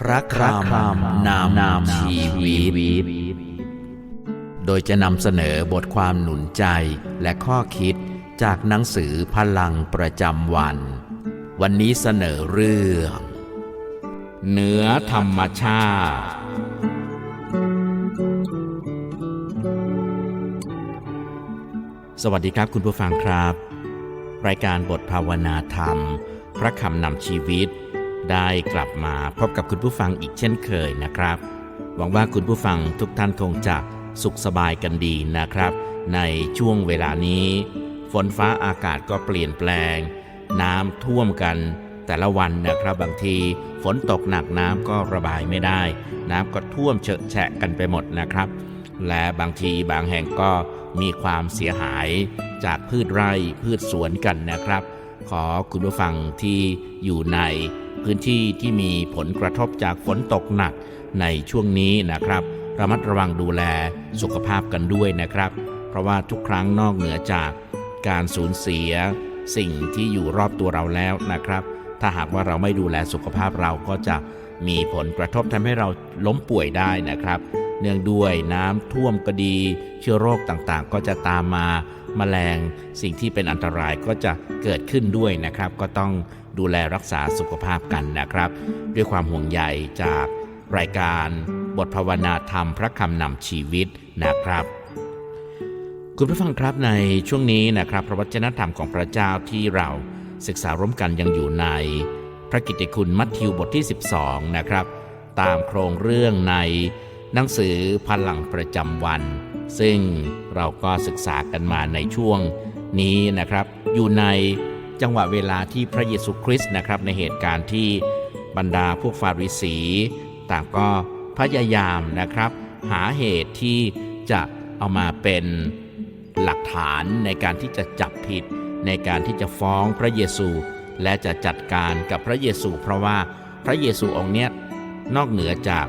พระคำนามนามชีวิต โดยจะนำเสนอบทความหนุนใจและข้อคิดจากหนังสือพลังประจำวัน วันนี้เสนอเรื่อง เหนือธรรมชาติ สวัสดีครับคุณผู้ฟังครับ รายการบทภาวนาธรรม พระคำนำชีวิต ได้กลับมาพบกับคุณผู้ฟังอีกเช่นเคยนะครับ หวังว่าคุณผู้ฟังทุกท่านคงจะสุขสบายกันดีนะครับ ในช่วงเวลานี้ ฝนฟ้าอากาศก็เปลี่ยนแปลง น้ำท่วมกันแต่ละวันนะครับบางทีฝนตกหนักน้ำก็ระบายไม่ได้ น้ำก็ท่วมเฉอะแฉะกันไปหมดนะครับ และบางทีบางแห่งก็มีความเสียหายจากพืชไร่พืชสวนกันนะครับ ขอคุณผู้ฟังที่อยู่ใน พื้นที่ที่มีผลกระทบจากฝนตกหนักในช่วงนี้นะครับ ระมัดระวังดูแลสุขภาพกันด้วยนะครับ เพราะว่าทุกครั้งนอกเหนือจากการสูญเสีย สิ่งที่อยู่รอบตัวเราแล้วนะครับ ถ้าหากว่าเราไม่ดูแลสุขภาพเราก็จะมีผลกระทบทำให้เราล้มป่วยได้นะครับ เนื่องด้วยน้ำท่วมก็ดี เชื้อโรคต่างๆ ก็จะตามมาแมลงสิ่งที่เป็นอันตรายก็จะเกิดขึ้นด้วยนะครับ ก็ต้อง ดูแลรักษาสุขภาพกันนะครับ ด้วยความห่วงใยจากรายการบทภาวนาธรรมพระคำนำชีวิตนะครับ คุณผู้ฟังครับในช่วงนี้นะครับ พระวจนะธรรมของพระเจ้าที่เราศึกษาร่วมกันยังอยู่ใน พระกิตติคุณมัทธิวบทที่ 12 นะครับ ตามโครงเรื่องในหนังสือพลังประจำวัน ซึ่งเราก็ศึกษากันมาในช่วงนี้นะครับ อยู่ใน จังหวะเวลาที่พระเยซูคริสต์นะครับในเหตุการณ์ที่บรรดาพวกฟาริสีต่างก็พยายามนะครับ หาเหตุที่จะเอามาเป็นหลักฐานในการที่จะจับผิด ในการที่จะฟ้องพระเยซู และจะจัดการกับพระเยซู เพราะว่าพระเยซูองค์เนี้ยนอกเหนือจาก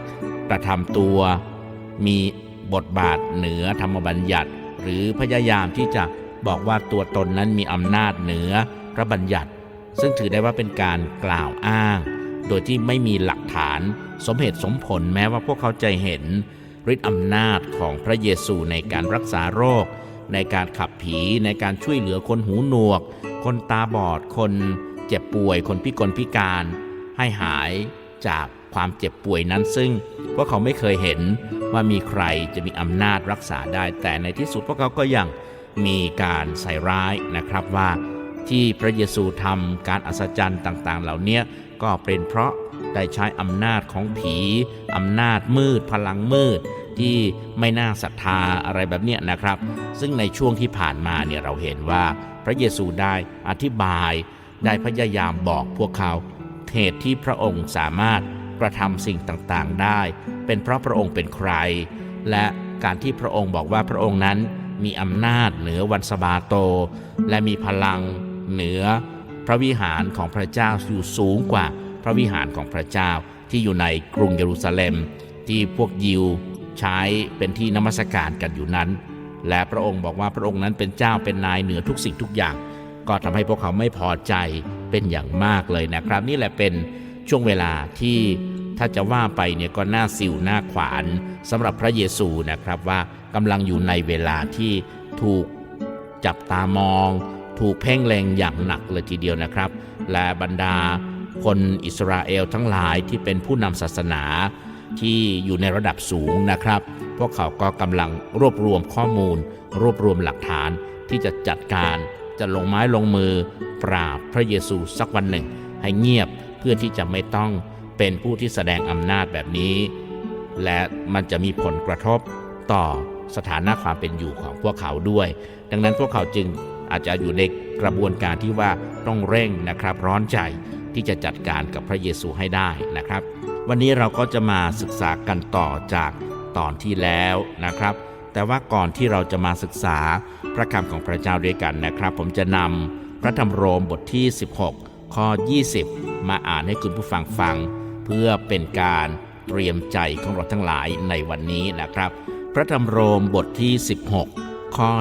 กระทำตัว มีบทบาทเหนือธรรมบัญญัติ หรือพยายามที่จะบอกว่าตัวตนนั้นมีอำนาจเหนือ พระบัญญัติ ซึ่งถือได้ว่าเป็นการกล่าวอ้าง โดยที่ไม่มีหลักฐานสมเหตุสมผลแม้ว่าพวกเขาจะเห็นฤทธิ์อำนาจของพระเยซูในการรักษาโรค ในการขับผีในการช่วยเหลือคนหูหนวก คนตาบอดคนเจ็บป่วย คนพิกลพิการ ให้หายจากความเจ็บป่วยนั้นซึ่งพวกเขาไม่เคยเห็นว่ามีใครจะมีอำนาจรักษาได้ แต่ในที่สุดพวกเขาก็ยังมีการใส่ร้ายนะครับว่า ที่พระเยซูทำการอัศจรรย์ต่าง ๆ เหล่านี้ก็เป็นเพราะได้ใช้อำนาจของผีอำนาจมืด พลังมืด ที่ไม่น่าศรัทธาอะไรแบบเนี้ยนะครับ ซึ่งในช่วงที่ผ่านมาเนี่ยเราเห็นว่าพระเยซูได้อธิบาย ได้พยายามบอกพวกเขาเหตุที่พระองค์สามารถกระทำสิ่งต่างๆได้ เป็นเพราะพระองค์เป็นใคร และการที่พระองค์บอกว่าพระองค์นั้นมีอำนาจเหนือวันสบาโต และมีพลัง เหนือพระวิหารของพระเจ้าอยู่สูงกว่าพระวิหารของพระเจ้าที่อยู่ในกรุงเยรูซาเล็ม ที่พวกยิวใช้เป็นที่นมัสการกันอยู่นั้น และพระองค์บอกว่าพระองค์นั้นเป็นเจ้าเป็นนายเหนือทุกสิ่งทุกอย่าง ก็ทำให้พวกเขาไม่พอใจเป็นอย่างมากเลยนะครับ นี่แหละเป็นช่วงเวลาที่ถ้าจะว่าไปเนี่ยก็น่าสิวหน้าขวานสำหรับพระเยซูนะครับว่ากำลังอยู่ในเวลาที่ถูกจับตามอง ถูกเพ่งเล็งอย่างหนักเลยทีเดียวนะครับ และบรรดาคนอิสราเอลทั้งหลายที่เป็นผู้นำศาสนาที่อยู่ในระดับสูงนะครับ พวกเขาก็กำลังรวบรวมข้อมูล รวบรวมหลักฐานที่จะจัดการจะลงไม้ลงมือ ปราบพระเยซูสักวันหนึ่ง ให้เงียบเพื่อที่จะไม่ต้องเป็นผู้ที่แสดงอำนาจแบบนี้ และมันจะมีผลกระทบต่อสถานะความเป็นอยู่ของพวกเขาด้วย ดังนั้นพวกเขาจึง อาจจะอยู่ในกระบวนการที่ว่าต้องเร่งนะครับ ร้อนใจที่จะจัดการกับพระเยซูให้ได้นะครับ วันนี้เราก็จะมาศึกษากันต่อจากตอนที่แล้วนะครับ แต่ว่าก่อนที่เราจะมาศึกษาพระคำของพระเจ้าด้วยกันนะครับ ผมจะนำพระธรรมโรมบทที่ 16 ข้อ 20 มาอ่านให้คุณผู้ฟังฟัง เพื่อเป็นการเตรียมใจของเราทั้งหลายในวันนี้นะครับ พระธรรมโรมบทที่ 16 ข้อ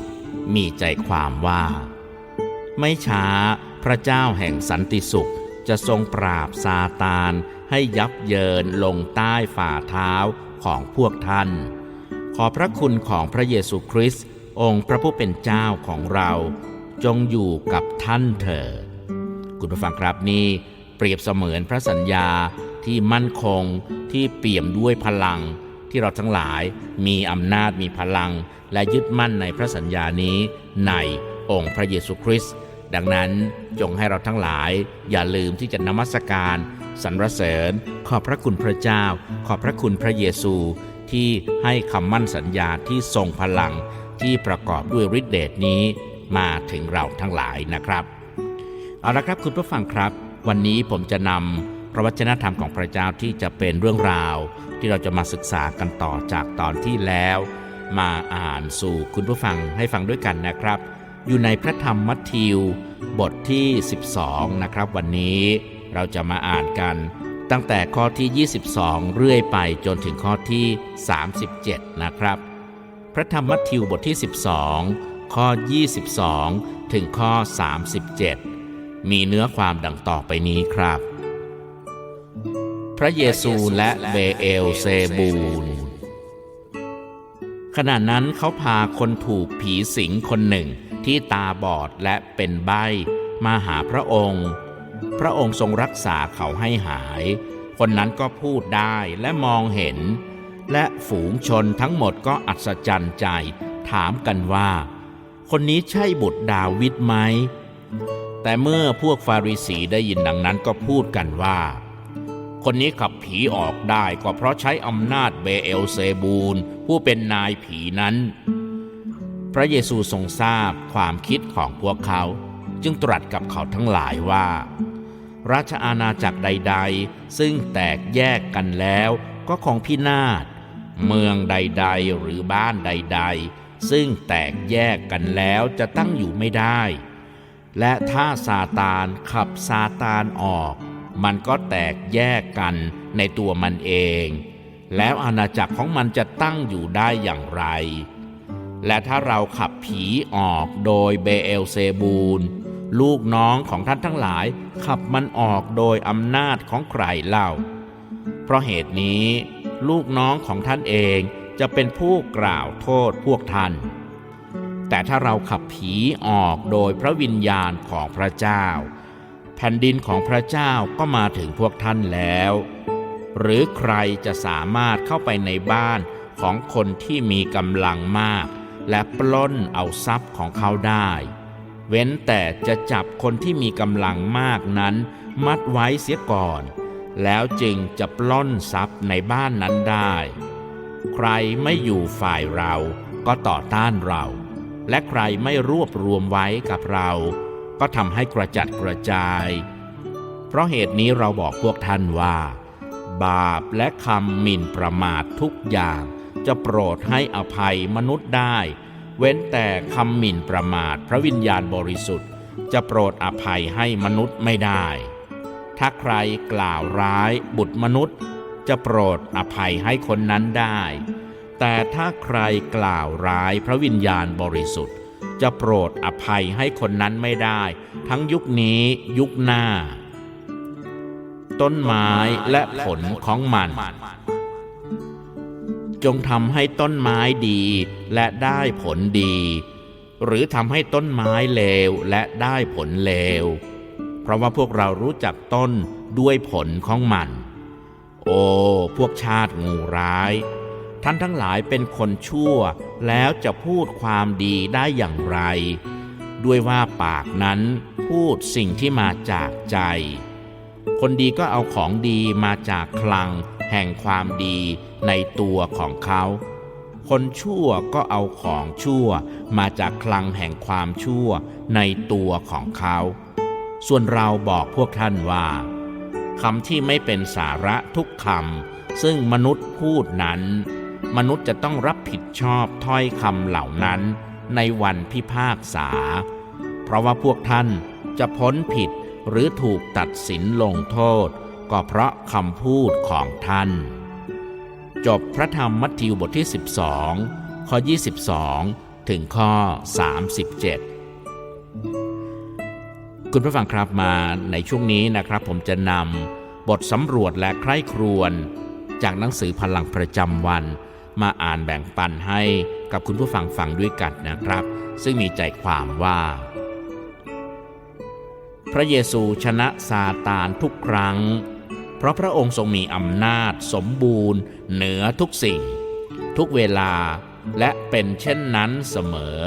20 มีใจความว่า ไม่ช้าพระเจ้าแห่งสันติสุขจะทรงปราบซาตานให้ยับเยินลงใต้ฝ่าเท้าของพวกท่าน ขอพระคุณของพระเยซูคริสต์องค์พระผู้เป็นเจ้าของเรา จงอยู่กับท่านเถิดคุณผู้ฟังครับนี่เปรียบเสมือนพระสัญญาที่มั่นคงที่เปี่ยมด้วยพลัง ที่เราทั้งหลายมีอำนาจมีพลัง และยึดมั่นในพระสัญญานี้ในองค์พระเยซูคริสต์ดังนั้นจงให้เราทั้งหลายอย่าลืมที่จะนมัสการสรรเสริญ ขอบพระคุณพระเจ้า ขอบพระคุณพระเยซู ที่ให้คำมั่นสัญญาที่ทรงพลังที่ประกอบด้วยฤทธิเดชนี้มาถึงเราทั้งหลายนะครับ เอาละครับคุณผู้ฟังครับ วันนี้ผมจะนำ พระวจนะธรรมของพระเจ้าที่จะเป็นเรื่องราว ที่เราจะมาศึกษากันต่อจากตอนที่แล้ว มาอ่านสู่คุณผู้ฟังให้ฟังด้วยกันนะครับ อยู่ในพระธรรมมัทธิว บทที่ 12 นะครับ วันนี้เราจะมาอ่านกัน ตั้งแต่ข้อที่ 22 เรื่อยไปจนถึงข้อที่ 37 นะครับ พระธรรมมัทธิวบทที่ 12 ข้อ 22 ถึงข้อ 37 มีเนื้อความดังต่อไปนี้ครับ พระเยซูและเบเอลเซบูลขณะนั้นเขาพาคนถูกผีสิงคนหนึ่งที่ตาบอดและเป็นใบ้มาหาพระองค์ พระองค์ทรงรักษาเขาให้หาย คนนั้นก็พูดได้และมองเห็น และฝูงชนทั้งหมดก็อัศจรรย์ใจ ถามกันว่า คนนี้ใช่บุตรดาวิดไหม แต่เมื่อพวกฟาริสีได้ยินดังนั้นก็พูดกันว่า คนนี้ขับผีออกได้ก็เพราะใช้อำนาจเบเอลเซบูลผู้เป็นนายผีนั้น พระเยซูทรงทราบความคิดของพวกเขา จึงตรัสกับเขาทั้งหลายว่า ราชอาณาจักรใด ๆ ซึ่งแตกแยกกันแล้วก็คงพินาศเมืองใด ๆ หรือบ้านใด ๆ ซึ่งแตกแยกกันแล้วจะตั้งอยู่ไม่ได้ และถ้าซาตานขับซาตานออก มันก็แตกแยกกันในตัวมันเอง แล้วอาณาจักรของมันจะตั้งอยู่ได้อย่างไร และถ้าเราขับผีออกโดยเบเอลเซบูล ลูกน้องของท่านทั้งหลาย ขับมันออกโดยอำนาจของใครเล่า เพราะเหตุนี้ ลูกน้องของท่านเองจะเป็นผู้กล่าวโทษพวกท่าน แต่ถ้าเราขับผีออกโดยพระวิญญาณของพระเจ้า แผ่นดินของพระเจ้าก็มาถึงพวกท่านแล้ว หรือใครจะสามารถเข้าไปในบ้านของคนที่มีกำลังมาก และปล้นเอาทรัพย์ของเขาได้ เว้นแต่จะจับคนที่มีกำลังมากนั้น มัดไว้เสียก่อน แล้วจึงจะปล้นทรัพย์ในบ้านนั้นได้ ใครไม่อยู่ฝ่ายเราก็ต่อต้านเรา และใครไม่รวบรวมไว้กับเรา ก็ทำให้กระจัดกระจาย เพราะเหตุนี้เราบอกพวกท่านว่า บาปและคำหมิ่นประมาททุกอย่าง จะโปรดให้อภัยมนุษย์ได้ เว้นแต่คำหมิ่นประมาทพระวิญญาณบริสุทธิ์ จะโปรดอภัยให้มนุษย์ไม่ได้ ถ้าใครกล่าวร้ายบุตรมนุษย์ จะโปรดอภัยให้คนนั้นได้ แต่ถ้าใครกล่าวร้ายพระวิญญาณบริสุทธิ์ จะโปรดอภัยให้คนนั้นไม่ได้ ทั้งยุคนี้ยุคหน้า ต้นไม้และผลของมัน จงทำให้ต้นไม้ดีและได้ผลดี หรือทำให้ต้นไม้เลวและได้ผลเลว เพราะว่าพวกเรารู้จักต้นด้วยผลของมัน โอ้ พวกชาติงูร้าย ท่านทั้งหลายเป็นคนชั่ว แล้วจะพูดความดีได้อย่างไร ด้วยว่าปากนั้นพูดสิ่งที่มาจากใจ คนดีก็เอาของดีมาจากคลัง แห่งความดีในตัวของเขา คนชั่วก็เอาของชั่วมาจากคลังแห่งความชั่วในตัวของเขา ส่วนเราบอกพวกท่านว่าคำที่ไม่เป็นสาระทุกคำซึ่งมนุษย์พูดนั้น มนุษย์จะต้องรับผิดชอบถ้อยคำเหล่านั้นในวันพิพากษา เพราะว่าพวกท่านจะพ้นผิดหรือถูกตัดสินลงโทษ ก็เพราะคำพูดของท่าน จบพระธรรมมัทธิวบทที่ 12 ข้อ 22 ถึงข้อ 37 คุณผู้ฟังครับมาในช่วงนี้นะครับ ผมจะนำบทสำรวจและใคร่ครวญจากหนังสือพลังประจำวัน มาอ่านแบ่งปันให้กับคุณผู้ฟังฟังด้วยกันนะครับ ซึ่งมีใจความว่า พระเยซูชนะซาตานทุกครั้ง เพราะพระองค์ทรงมีอำนาจสมบูรณ์ เหนือทุกสิ่ง ทุกเวลาและเป็นเช่นนั้นเสมอ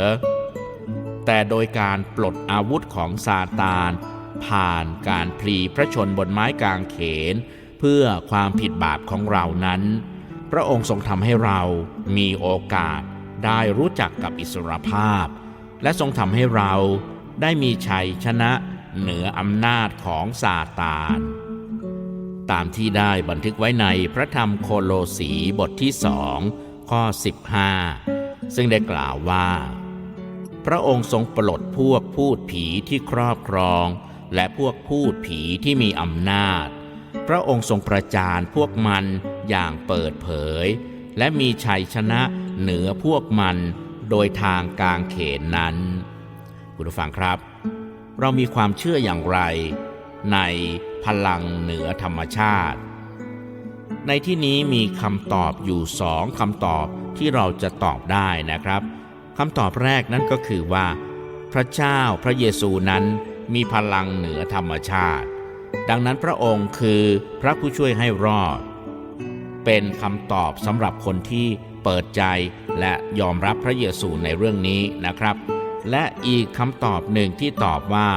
แต่โดยการปลดอาวุธของซาตาน ผ่านการพลีพระชนบนไม้กางเขน เพื่อความผิดบาปของเรานั้น พระองค์ทรงทำให้เรามีโอกาสได้รู้จักกับอิสรภาพ และทรงทำให้เราได้มีชัยชนะเหนืออำนาจของซาตาน ตามที่ได้บันทึกไว้ในพระธรรมโคโลสีบทที่สองข้อ 15 ซึ่งได้กล่าวว่า พระองค์ทรงปลดพวกพูดผีที่ครอบครอง และพวกพูดผีที่มีอำนาจ พระองค์ทรงประจานพวกมัน อย่างเปิดเผย และมีชัยชนะเหนือพวกมันโดยทางกลางเขนนั้น คุณผู้ฟังครับ เรามีความเชื่ออย่างไร ในพลังเหนือธรรมชาติ ในที่นี้มีคำตอบอยู่สองคำตอบที่เราจะตอบได้นะครับคำตอบแรกนั้นก็คือว่า พระเจ้าพระเยซูนั้นมีพลังเหนือธรรมชาติ ดังนั้นพระองค์คือพระผู้ช่วยให้รอด เป็นคำตอบสำหรับคนที่เปิดใจและยอมรับพระเยซูในเรื่องนี้นะครับ และอีกคำตอบหนึ่งที่ตอบว่า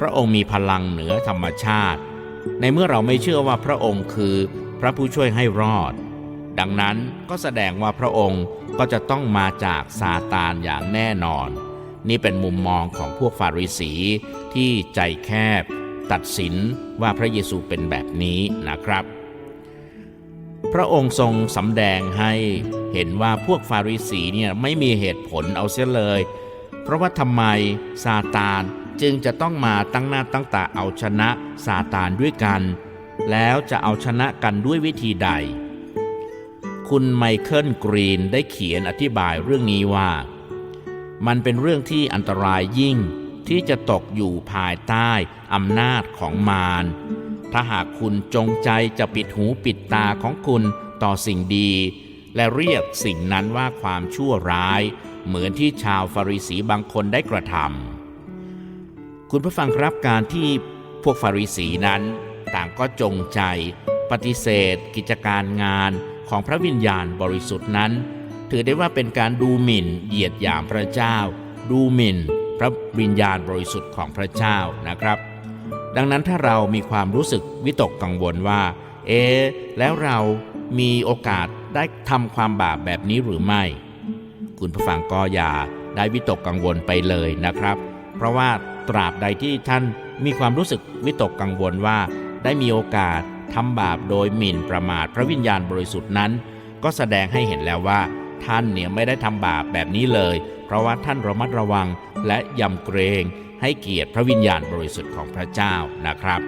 พระองค์มีพลังเหนือธรรมชาติ ในเมื่อเราไม่เชื่อว่าพระองค์คือพระผู้ช่วยให้รอด ดังนั้นก็แสดงว่าพระองค์ก็จะต้องมาจากซาตานอย่างแน่นอน นี่เป็นมุมมองของพวกฟาริสีที่ใจแคบ ตัดสินว่าพระเยซูเป็นแบบนี้นะครับ พระองค์ทรงสำแดงให้เห็นว่าพวกฟาริสีเนี่ยไม่มีเหตุผลเอาเสียเลย เพราะว่าทำไมซาตานจึงจะต้องมาตั้งหน้าตั้งตาเอาชนะซาตานด้วยกัน แล้วจะเอาชนะกันด้วยวิธีใด คุณไมเคิลกรีนได้เขียนอธิบายเรื่องนี้ว่า มันเป็นเรื่องที่อันตรายยิ่งที่จะตกอยู่ภายใต้อำนาจของมาร ถ้าหากคุณจงใจจะปิดหูปิดตาของคุณต่อสิ่งดี และเรียกสิ่งนั้นว่าความชั่วร้าย เหมือนที่ชาวฟาริสีบางคนได้กระทำคุณผู้ฟังครับการที่พวกฟาริสีนั้น ต่างก็จงใจ ปฏิเสธ กิจการงานของพระวิญญาณบริสุทธิ์นั้น ถือได้ว่าเป็นการดูหมิ่นเหยียดหยามพระเจ้า ดูหมิ่น พระวิญญาณบริสุทธิ์ของพระเจ้านะครับ ดังนั้นถ้าเรามีความรู้สึกวิตกกังวลว่า เอ๊แล้วเรามีโอกาสได้ทำความบาปแบบนี้หรือไม่ คุณผู้ฟังก็อย่าได้วิตกกังวลไปเลยนะครับ เพราะว่าตราบใดที่ท่านมีความรู้สึกวิตกกังวลว่า ได้มีโอกาสทำบาปโดยหมิ่นประมาทพระวิญญาณบริสุทธิ์นั้น ก็แสดงให้เห็นแล้วว่า ท่านเนี่ยไม่ได้ทำบาปแบบนี้เลย เพราะว่าท่านระมัดระวังและยำเกรงให้เกียรติพระวิญญาณบริสุทธิ์ของพระเจ้านะครับ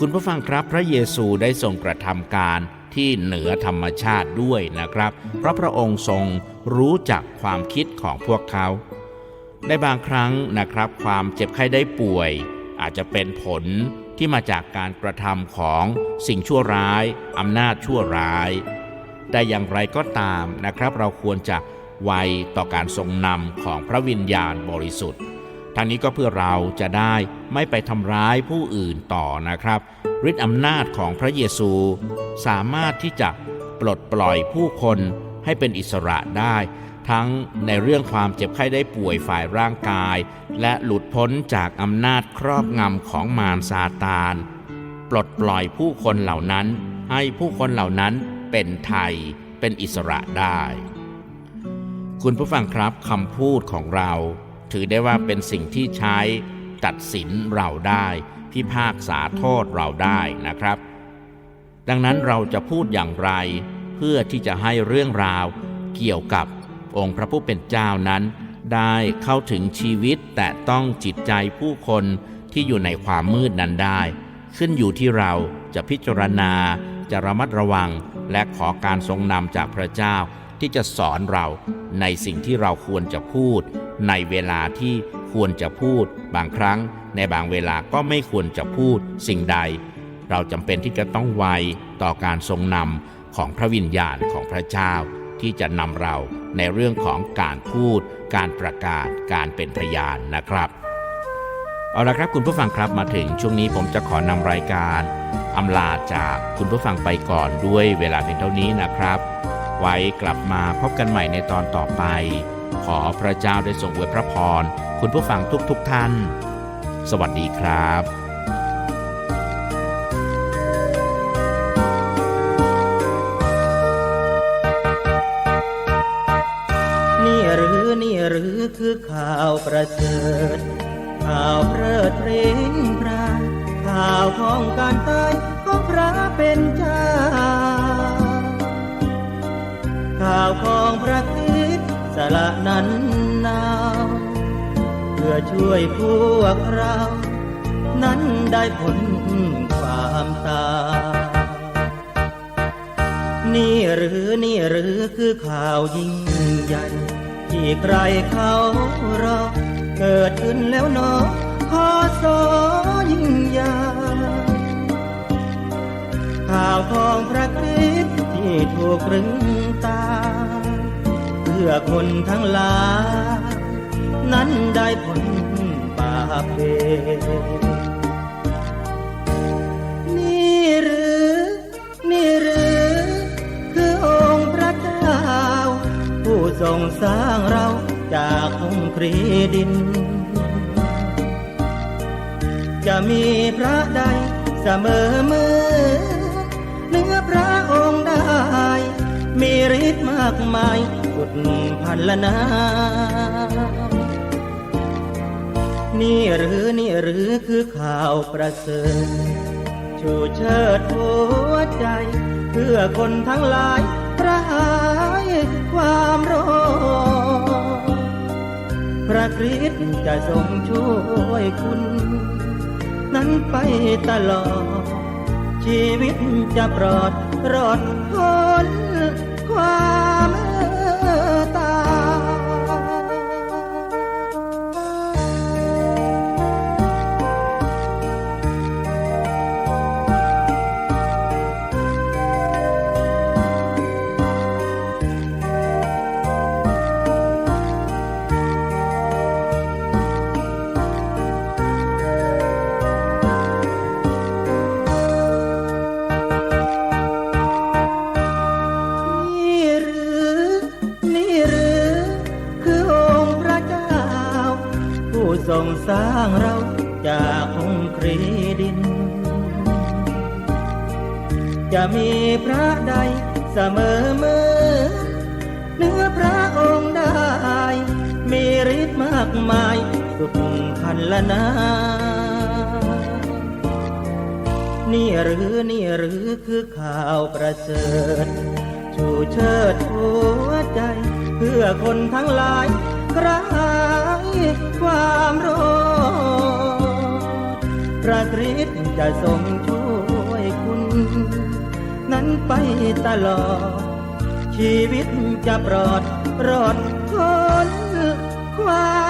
คุณผู้ฟังครับพระเยซูได้ทรงกระทำการที่เหนือธรรมชาติด้วยนะครับ เพราะพระองค์ทรงรู้จักความคิดของพวกเขาในบางครั้งนะครับ ความเจ็บไข้ได้ป่วย อาจจะเป็นผลที่มาจากการกระทำของสิ่งชั่วร้ายอำนาจชั่วร้าย แต่อย่างไรก็ตามนะครับ เราควรจะไวต่อการทรงนำของพระวิญญาณบริสุทธิ์ทางนี้ก็เพื่อเราจะได้ไม่ไปทำร้ายผู้อื่นต่อนะครับฤทธิอำนาจของพระเยซู สามารถที่จะปลดปล่อยผู้คนให้เป็นอิสระได้ ทั้งในเรื่องความเจ็บไข้ได้ป่วยฝ่ายร่างกาย และหลุดพ้นจากอำนาจครอบงำของมารซาตาน ปลดปล่อยผู้คนเหล่านั้น ให้ผู้คนเหล่านั้น เป็นไทย เป็นอิสระได้ คุณผู้ฟังครับคำพูดของเรา ถือได้ว่าเป็นสิ่งที่ใช้ตัดสินเราได้ พิพากษาโทษเราได้นะครับ ดังนั้นเราจะพูดอย่างไร เพื่อที่จะให้เรื่องราวเกี่ยวกับองค์พระผู้เป็นเจ้านั้น ได้เข้าถึงชีวิตแต่ต้องจิตใจผู้คนที่อยู่ในความมืดนั้นได้ ขึ้นอยู่ที่เราจะพิจารณาจะระมัดระวัง และขอการทรงนำจากพระเจ้าที่จะสอนเราในสิ่งที่เราควรจะพูด ในเวลาที่ควรจะพูด บางครั้ง ในบางเวลาก็ไม่ควรจะพูดสิ่งใด เราจำเป็นที่จะต้องไวต่อการทรงนำของพระวิญญาณของพระเจ้า ที่จะนำเราในเรื่องของการพูด การประกาศการเป็นพยานนะครับ เอาละครับคุณผู้ฟังครับมาถึงช่วงนี้ผมจะขอนำรายการ อำลาจากคุณผู้ฟังไปก่อนด้วยเวลาเพียงเท่านี้นะครับ ไว้กลับมาพบกันใหม่ในตอนต่อไป ขอพระเจ้าได้ทรงอวยพระพร คุณผู้ฟังทุกๆทท่าน สวัสดีครับ สต์สละนั้นนาวเพื่อช่วยพวกเรา นั้นได้ผลความตายนี่หรือนี่หรือคือข่าวยิ่งใหญ่ ที่ใครเขารอเกิดขึ้นแล้วเนอขอสอยิ่งใหญ่ข่าวของพระคริสต์ที่ถูกรึงตา พื่อคนทั้งหลายนั้นได้ผลบาเวรนี่หรือ นี่หรือ คือองค์พระเจ้า ผู้ทรงสร้างเราจากองค์ครีดิน จะมีพระใดเสมอมือเนื้อพระองค์ได้ มีฤทธิ์มากมาย ดพันละนานี่หรือนี่หรือคือข่าวประเสริฐชูเชิดหัวใจ เพื่อคนทั้งหลายระหายความร้อนพระคริสต์จะทรงช่วยคุณ นั้นไปตลอด ชีวิตจะปลอดรอดพ้นความางเราจากองครีดิน จะมีพระใดเสมอมือเนื้อพระองค์ได้ มีฤทธิ์มากมายสุดพันละนานี่หรือนี่หรือคือข่าวประเสริฐชูเชิดหัวใจ เพื่อคนทั้งหลาย รายความรอดประกฤษจะทรงช่วยคุณ นั้นไปตลอด ชีวิตจะปลอดรอดพ้นความ